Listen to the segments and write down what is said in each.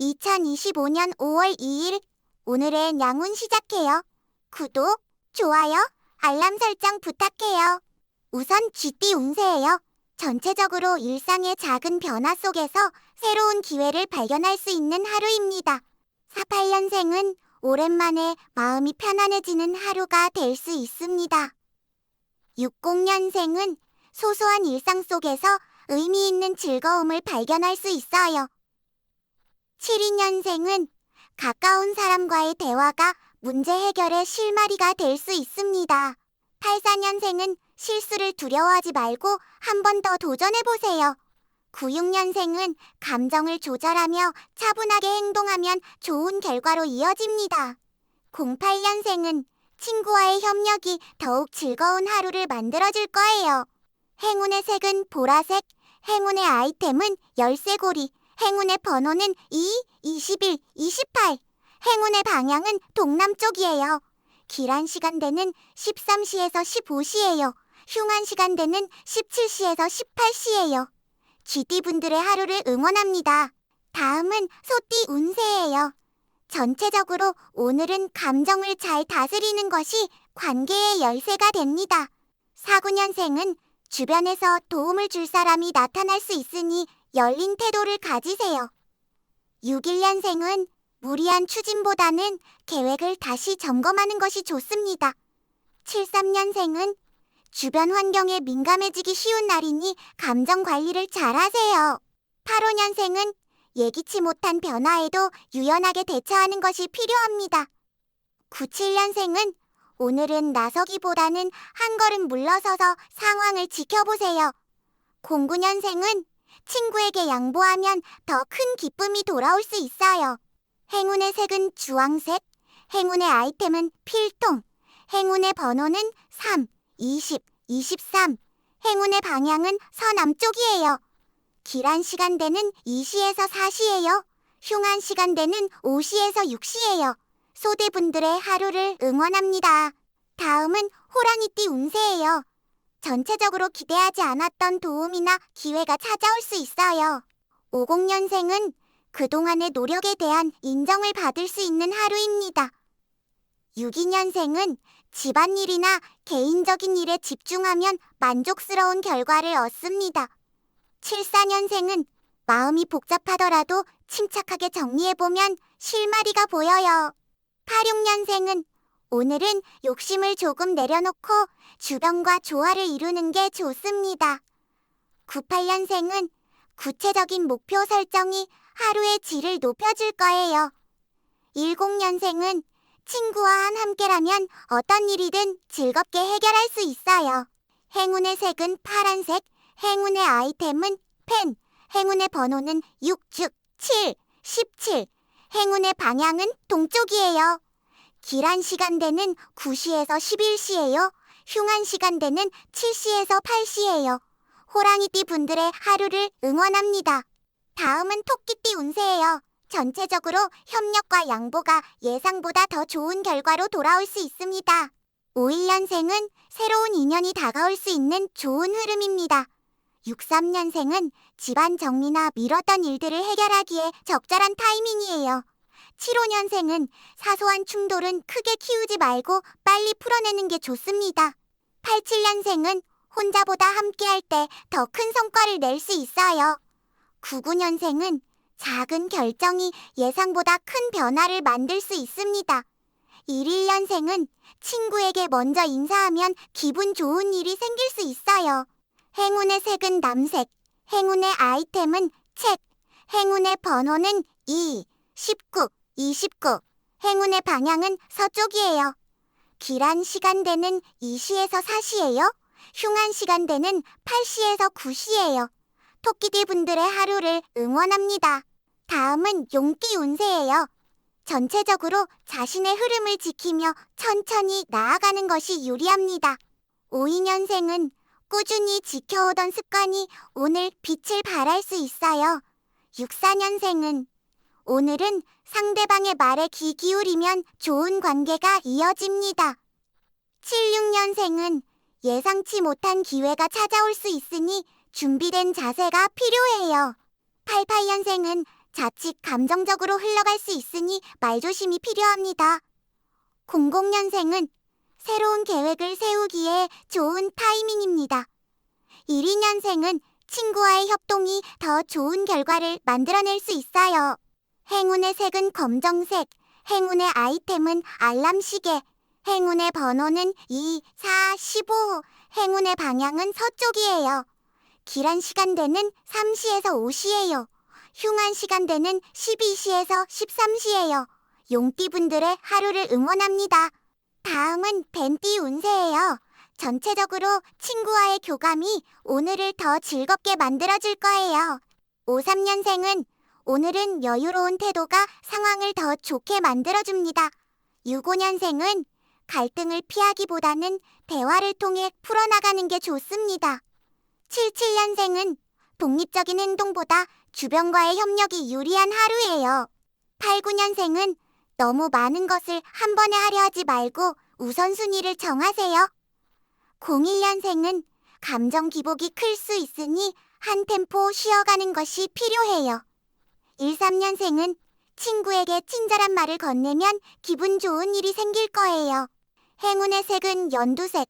2025년 5월 2일 오늘의 양운 시작해요. 구독, 좋아요, 알람 설정 부탁해요. 우선 쥐띠 운세예요. 전체적으로 일상의 작은 변화 속에서 새로운 기회를 발견할 수 있는 하루입니다. 48년생은 오랜만에 마음이 편안해지는 하루가 될 수 있습니다. 60년생은 소소한 일상 속에서 의미 있는 즐거움을 발견할 수 있어요. 72년생은 가까운 사람과의 대화가 문제 해결의 실마리가 될 수 있습니다. 84년생은 실수를 두려워하지 말고 한 번 더 도전해보세요. 96년생은 감정을 조절하며 차분하게 행동하면 좋은 결과로 이어집니다. 08년생은 친구와의 협력이 더욱 즐거운 하루를 만들어줄 거예요. 행운의 색은 보라색, 행운의 아이템은 열쇠고리, 행운의 번호는 2, 21, 28. 행운의 방향은 동남쪽이에요. 길한 시간대는 13시에서 15시예요. 흉한 시간대는 17시에서 18시예요. 쥐띠분들의 하루를 응원합니다. 다음은 소띠 운세예요. 전체적으로 오늘은 감정을 잘 다스리는 것이 관계의 열쇠가 됩니다. 49년생은 주변에서 도움을 줄 사람이 나타날 수 있으니 열린 태도를 가지세요. 61년생은 무리한 추진보다는 계획을 다시 점검하는 것이 좋습니다. 73년생은 주변 환경에 민감해지기 쉬운 날이니 감정 관리를 잘 하세요. 85년생은 예기치 못한 변화에도 유연하게 대처하는 것이 필요합니다. 97년생은 오늘은 나서기보다는 한 걸음 물러서서 상황을 지켜보세요. 09년생은 친구에게 양보하면 더 큰 기쁨이 돌아올 수 있어요. 행운의 색은 주황색, 행운의 아이템은 필통, 행운의 번호는 3, 20, 23, 행운의 방향은 서남쪽이에요. 길한 시간대는 2시에서 4시예요. 흉한 시간대는 5시에서 6시예요. 소대분들의 하루를 응원합니다. 다음은 호랑이띠 운세예요. 전체적으로 기대하지 않았던 도움이나 기회가 찾아올 수 있어요. 50년생은 그동안의 노력에 대한 인정을 받을 수 있는 하루입니다. 62년생은 집안일이나 개인적인 일에 집중하면 만족스러운 결과를 얻습니다. 74년생은 마음이 복잡하더라도 침착하게 정리해보면 실마리가 보여요. 86년생은 오늘은 욕심을 조금 내려놓고 주변과 조화를 이루는 게 좋습니다. 98년생은 구체적인 목표 설정이 하루의 질을 높여줄 거예요. 10년생은 친구와 함께라면 어떤 일이든 즐겁게 해결할 수 있어요. 행운의 색은 파란색, 행운의 아이템은 펜, 행운의 번호는 6, 6, 7, 17, 행운의 방향은 동쪽이에요. 길한 시간대는 9시에서 11시예요. 흉한 시간대는 7시에서 8시예요. 호랑이띠 분들의 하루를 응원합니다. 다음은 토끼띠 운세예요. 전체적으로 협력과 양보가 예상보다 더 좋은 결과로 돌아올 수 있습니다. 51년생은 새로운 인연이 다가올 수 있는 좋은 흐름입니다. 63년생은 집안 정리나 미뤘던 일들을 해결하기에 적절한 타이밍이에요. 75년생은 사소한 충돌은 크게 키우지 말고 빨리 풀어내는 게 좋습니다. 87년생은 혼자보다 함께할 때 더 큰 성과를 낼 수 있어요. 99년생은 작은 결정이 예상보다 큰 변화를 만들 수 있습니다. 11년생은 친구에게 먼저 인사하면 기분 좋은 일이 생길 수 있어요. 행운의 색은 남색, 행운의 아이템은 책, 행운의 번호는 2, 19, 29, 행운의 방향은 서쪽이에요. 길한 시간대는 2시에서 4시예요. 흉한 시간대는 8시에서 9시예요. 토끼띠 분들의 하루를 응원합니다. 다음은 용띠 운세예요. 전체적으로 자신의 흐름을 지키며 천천히 나아가는 것이 유리합니다. 52년생은 꾸준히 지켜오던 습관이 오늘 빛을 발할 수 있어요. 64년생은 오늘은 상대방의 말에 귀 기울이면 좋은 관계가 이어집니다. 76년생은 예상치 못한 기회가 찾아올 수 있으니 준비된 자세가 필요해요. 88년생은 자칫 감정적으로 흘러갈 수 있으니 말조심이 필요합니다. 00년생은 새로운 계획을 세우기에 좋은 타이밍입니다. 12년생은 친구와의 협동이 더 좋은 결과를 만들어낼 수 있어요. 행운의 색은 검정색, 행운의 아이템은 알람 시계, 행운의 번호는 2, 4, 15, 행운의 방향은 서쪽이에요. 길한 시간대는 3시에서 5시예요. 흉한 시간대는 12시에서 13시예요. 용띠분들의 하루를 응원합니다. 다음은 벤띠 운세예요. 전체적으로 친구와의 교감이 오늘을 더 즐겁게 만들어줄 거예요. 53년생은 오늘은 여유로운 태도가 상황을 더 좋게 만들어줍니다. 65년생은 갈등을 피하기보다는 대화를 통해 풀어나가는 게 좋습니다. 77년생은 독립적인 행동보다 주변과의 협력이 유리한 하루예요. 89년생은 너무 많은 것을 한 번에 하려 하지 말고 우선순위를 정하세요. 01년생은 감정 기복이 클 수 있으니 한 템포 쉬어가는 것이 필요해요. 13년생은 친구에게 친절한 말을 건네면 기분 좋은 일이 생길 거예요. 행운의 색은 연두색,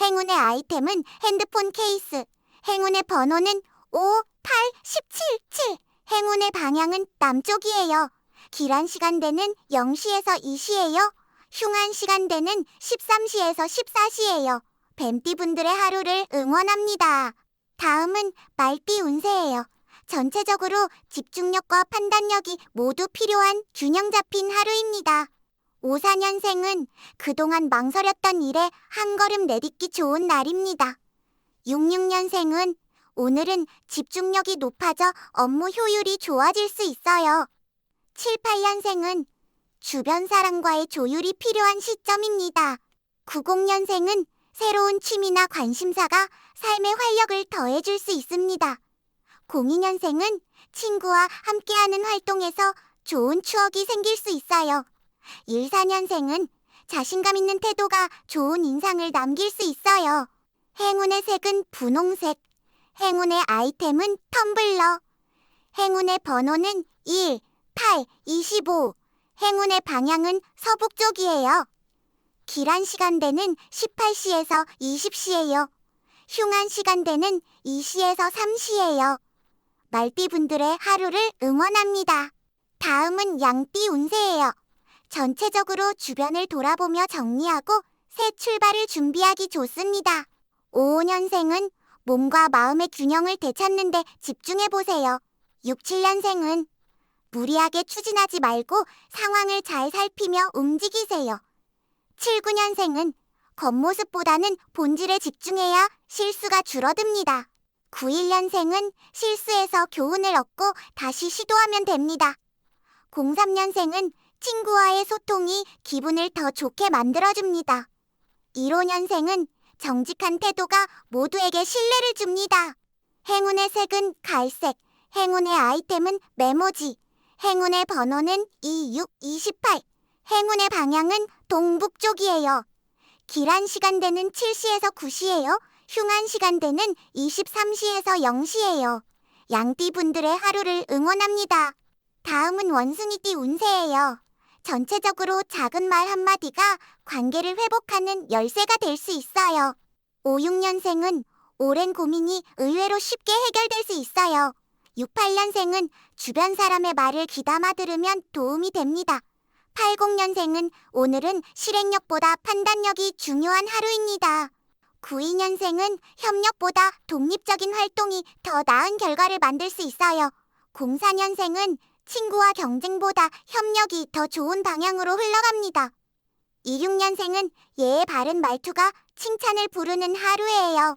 행운의 아이템은 핸드폰 케이스, 행운의 번호는 5, 8, 17, 7, 행운의 방향은 남쪽이에요. 길한 시간대는 0시에서 2시예요. 흉한 시간대는 13시에서 14시예요. 뱀띠분들의 하루를 응원합니다. 다음은 말띠 운세예요. 전체적으로 집중력과 판단력이 모두 필요한 균형 잡힌 하루입니다. 54년생은 그동안 망설였던 일에 한 걸음 내딛기 좋은 날입니다. 66년생은 오늘은 집중력이 높아져 업무 효율이 좋아질 수 있어요. 7, 8년생은 주변 사람과의 조율이 필요한 시점입니다. 90년생은 새로운 취미나 관심사가 삶의 활력을 더해줄 수 있습니다. 02년생은 친구와 함께하는 활동에서 좋은 추억이 생길 수 있어요. 14년생은 자신감 있는 태도가 좋은 인상을 남길 수 있어요. 행운의 색은 분홍색, 행운의 아이템은 텀블러, 행운의 번호는 1, 8, 25, 행운의 방향은 서북 쪽이에요. 길한 시간대는 18시에서 20시예요. 흉한 시간대는 2시에서 3시예요. 말띠분들의 하루를 응원합니다. 다음은 양띠 운세예요. 전체적으로 주변을 돌아보며 정리하고 새 출발을 준비하기 좋습니다. 55년생은 몸과 마음의 균형을 되찾는데 집중해보세요. 67년생은 무리하게 추진하지 말고 상황을 잘 살피며 움직이세요. 79년생은 겉모습보다는 본질에 집중해야 실수가 줄어듭니다. 91년생은 실수에서 교훈을 얻고 다시 시도하면 됩니다. 03년생은 친구와의 소통이 기분을 더 좋게 만들어줍니다. 15년생은 정직한 태도가 모두에게 신뢰를 줍니다. 행운의 색은 갈색, 행운의 아이템은 메모지, 행운의 번호는 26, 28, 행운의 방향은 동북 쪽이에요. 길한 시간대는 7시에서 9시예요. 흉한 시간대는 23시에서 0시예요. 양띠분들의 하루를 응원합니다. 다음은 원숭이띠 운세예요. 전체적으로 작은 말 한마디가 관계를 회복하는 열쇠가 될 수 있어요. 56년생은 오랜 고민이 의외로 쉽게 해결될 수 있어요. 68년생은 주변 사람의 말을 귀담아 들으면 도움이 됩니다. 80년생은 오늘은 실행력보다 판단력이 중요한 하루입니다. 92년생은 협력보다 독립적인 활동이 더 나은 결과를 만들 수 있어요. 04년생은 친구와 경쟁보다 협력이 더 좋은 방향으로 흘러갑니다. 26년생은 예의 바른 말투가 칭찬을 부르는 하루예요.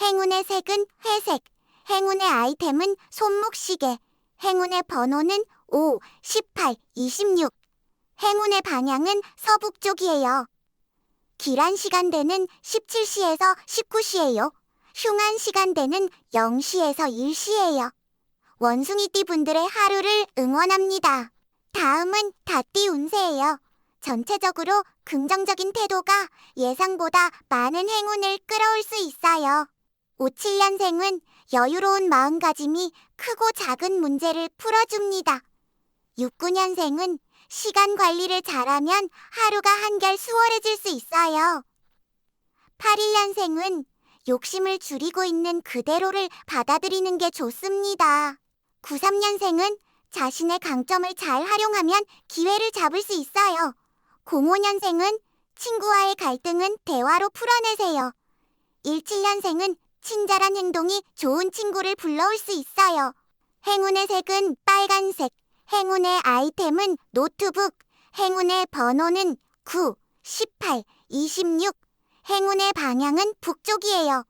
행운의 색은 회색, 행운의 아이템은 손목시계, 행운의 번호는 5, 18, 26, 행운의 방향은 서북 쪽이에요. 길한 시간대는 17시에서 19시예요. 흉한 시간대는 0시에서 1시예요. 원숭이띠 분들의 하루를 응원합니다. 다음은 다띠 운세예요. 전체적으로 긍정적인 태도가 예상보다 많은 행운을 끌어올 수 있어요. 57년생은 여유로운 마음가짐이 크고 작은 문제를 풀어줍니다. 69년생은 시간 관리를 잘하면 하루가 한결 수월해질 수 있어요. 81년생은 욕심을 줄이고 있는 그대로를 받아들이는 게 좋습니다. 93년생은 자신의 강점을 잘 활용하면 기회를 잡을 수 있어요. 05년생은 친구와의 갈등은 대화로 풀어내세요. 17년생은 친절한 행동이 좋은 친구를 불러올 수 있어요. 행운의 색은 빨간색, 행운의 아이템은 노트북, 행운의 번호는 9, 18, 26, 행운의 방향은 북쪽이에요.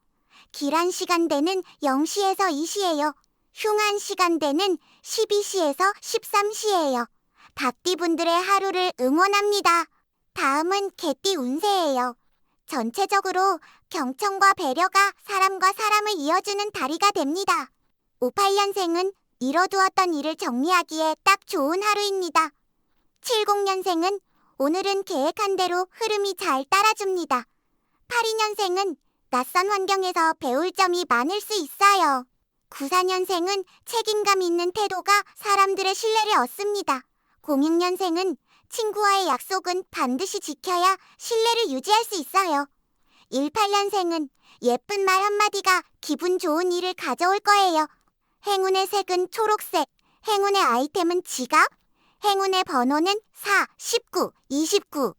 길한 시간대는 0시에서 2시예요. 흉한 시간대는 12시에서 13시예요. 닭띠분들의 하루를 응원합니다. 다음은 개띠 운세예요. 전체적으로 경청과 배려가 사람과 사람을 이어주는 다리가 됩니다. 58년생은 미뤄두었던 일을 정리하기에 딱 좋은 하루입니다. 70년생은 오늘은 계획한 대로 흐름이 잘 따라줍니다. 82년생은 낯선 환경에서 배울 점이 많을 수 있어요. 94년생은 책임감 있는 태도가 사람들의 신뢰를 얻습니다. 06년생은 친구와의 약속은 반드시 지켜야 신뢰를 유지할 수 있어요. 18년생은 예쁜 말 한마디가 기분 좋은 일을 가져올 거예요. 행운의 색은 초록색, 행운의 아이템은 지갑, 행운의 번호는 4, 19, 29.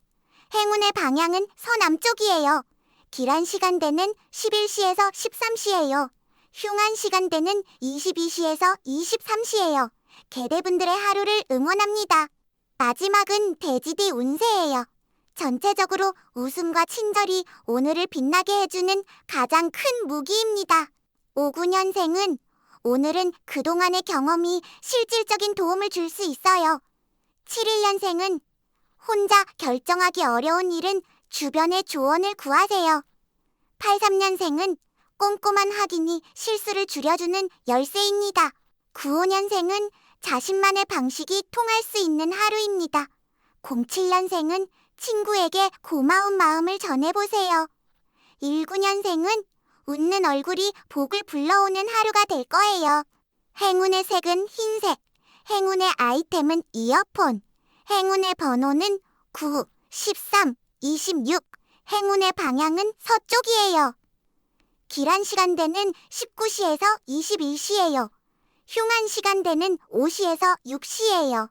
행운의 방향은 서남쪽이에요. 길한 시간대는 11시에서 13시예요. 흉한 시간대는 22시에서 23시예요. 개대분들의 하루를 응원합니다. 마지막은 돼지띠 운세예요. 전체적으로 웃음과 친절이 오늘을 빛나게 해주는 가장 큰 무기입니다. 59년생은 오늘은 그동안의 경험이 실질적인 도움을 줄 수 있어요. 71년생은 혼자 결정하기 어려운 일은 주변의 조언을 구하세요. 83년생은 꼼꼼한 확인이 실수를 줄여주는 열쇠입니다. 95년생은 자신만의 방식이 통할 수 있는 하루입니다. 07년생은 친구에게 고마운 마음을 전해보세요. 19년생은 웃는 얼굴이 복을 불러오는 하루가 될 거예요. 행운의 색은 흰색, 행운의 아이템은 이어폰, 행운의 번호는 9, 13, 26, 행운의 방향은 서쪽이에요. 길한 시간대는 19시에서 21시예요. 흉한 시간대는 5시에서 6시예요.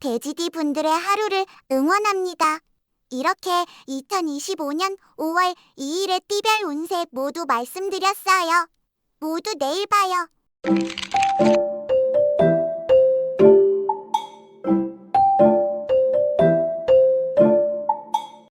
돼지디 분들의 하루를 응원합니다. 이렇게 2025년 5월 2일의 띠별 운세 모두 말씀드렸어요. 모두 내일 봐요.